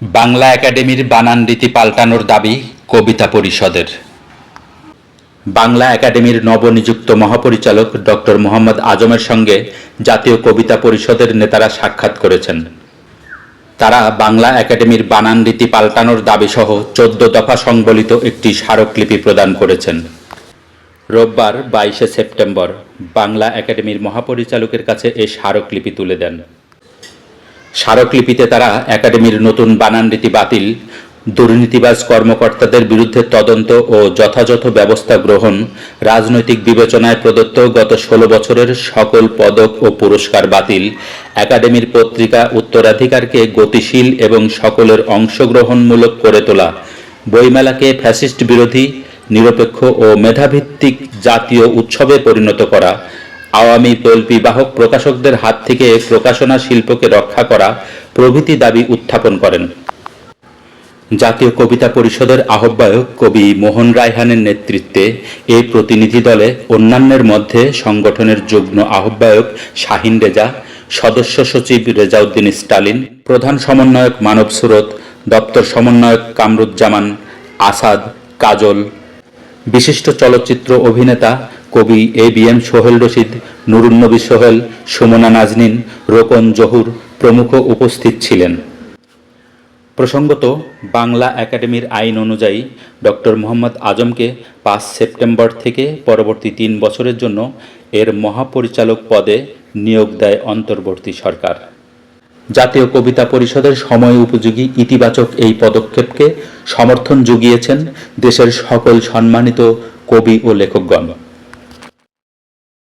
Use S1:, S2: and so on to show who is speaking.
S1: বাংলা একাডেমির বানান রীতি পাল্টানোর দাবি কবিতা পরিষদের। বাংলা একাডেমির নবনিযুক্ত মহাপরিচালক ডক্টর মোহাম্মদ আজমের সঙ্গে জাতীয় কবিতা পরিষদের নেতারা সাক্ষাৎ করেছেন। তারা বাংলা একাডেমির বানান রীতি পাল্টানোর দাবিসহ চোদ্দ দফা সংবলিত একটি স্মারকলিপি প্রদান করেছেন। রোববার বাইশে সেপ্টেম্বর বাংলা একাডেমির মহাপরিচালকের কাছে এই স্মারকলিপি তুলে দেন। স্মারকলিপিতে তারা একাডেমির নতুন বানান রীতি বাতিল, দুর্নীতিবাজ কর্মকর্তাদের বিরুদ্ধে তদন্ত ও যথাযথ ব্যবস্থা গ্রহণ, রাজনৈতিক বিবেচনায় প্রদত্ত গত ষোলো বছরের সকল পদক ও পুরস্কার বাতিল, একাডেমির পত্রিকা উত্তরাধিকারকে গতিশীল এবং সকলের অংশগ্রহণমূলক করে তোলা, বইমেলাকে ফ্যাসিস্ট বিরোধী, নিরপেক্ষ ও মেধাভিত্তিক জাতীয় উৎসবে পরিণত করা আওয়ামী তল্পি বাহক প্রকাশকদের হাত থেকে প্রকাশনা শিল্পকে রক্ষা করা প্রভৃতি দাবি উত্থাপন করেন। জাতীয় কবিতা পরিষদের আহ্বায়ক কবি মোহন রায়হানের নেতৃত্বে এই প্রতিনিধি দলে অন্যান্যের মধ্যে সংগঠনের যুগ্ম আহ্বায়ক শাহিন রেজা, সদস্য সচিব রেজাউদ্দিন স্টালিন, প্রধান সমন্বয়ক মানব সুরত, দপ্তর সমন্বয়ক কামরুজ্জামান, আসাদ, কাজল, বিশিষ্ট চলচ্চিত্র অভিনেতা কবি A B M Sohel Rashid Nurunnabi Sohel, Sumana Naznin Rokon Zahur প্রমুখ উপস্থিত ছিলেন। প্রসঙ্গত, বাংলা একাডেমির আইন অনুযায়ী ডক্টর মোহাম্মদ আজমকে পাঁচ সেপ্টেম্বর থেকে পরবর্তী তিন বছরের জন্য এর মহাপরিচালক পদে নিয়োগ দেয় অন্তর্বর্তী সরকার। জাতীয় কবিতা পরিষদের সময় উপযোগী ইতিবাচক এই পদক্ষেপকে সমর্থন জুগিয়েছেন দেশের সকল সম্মানিত কবি ও লেখকগণ।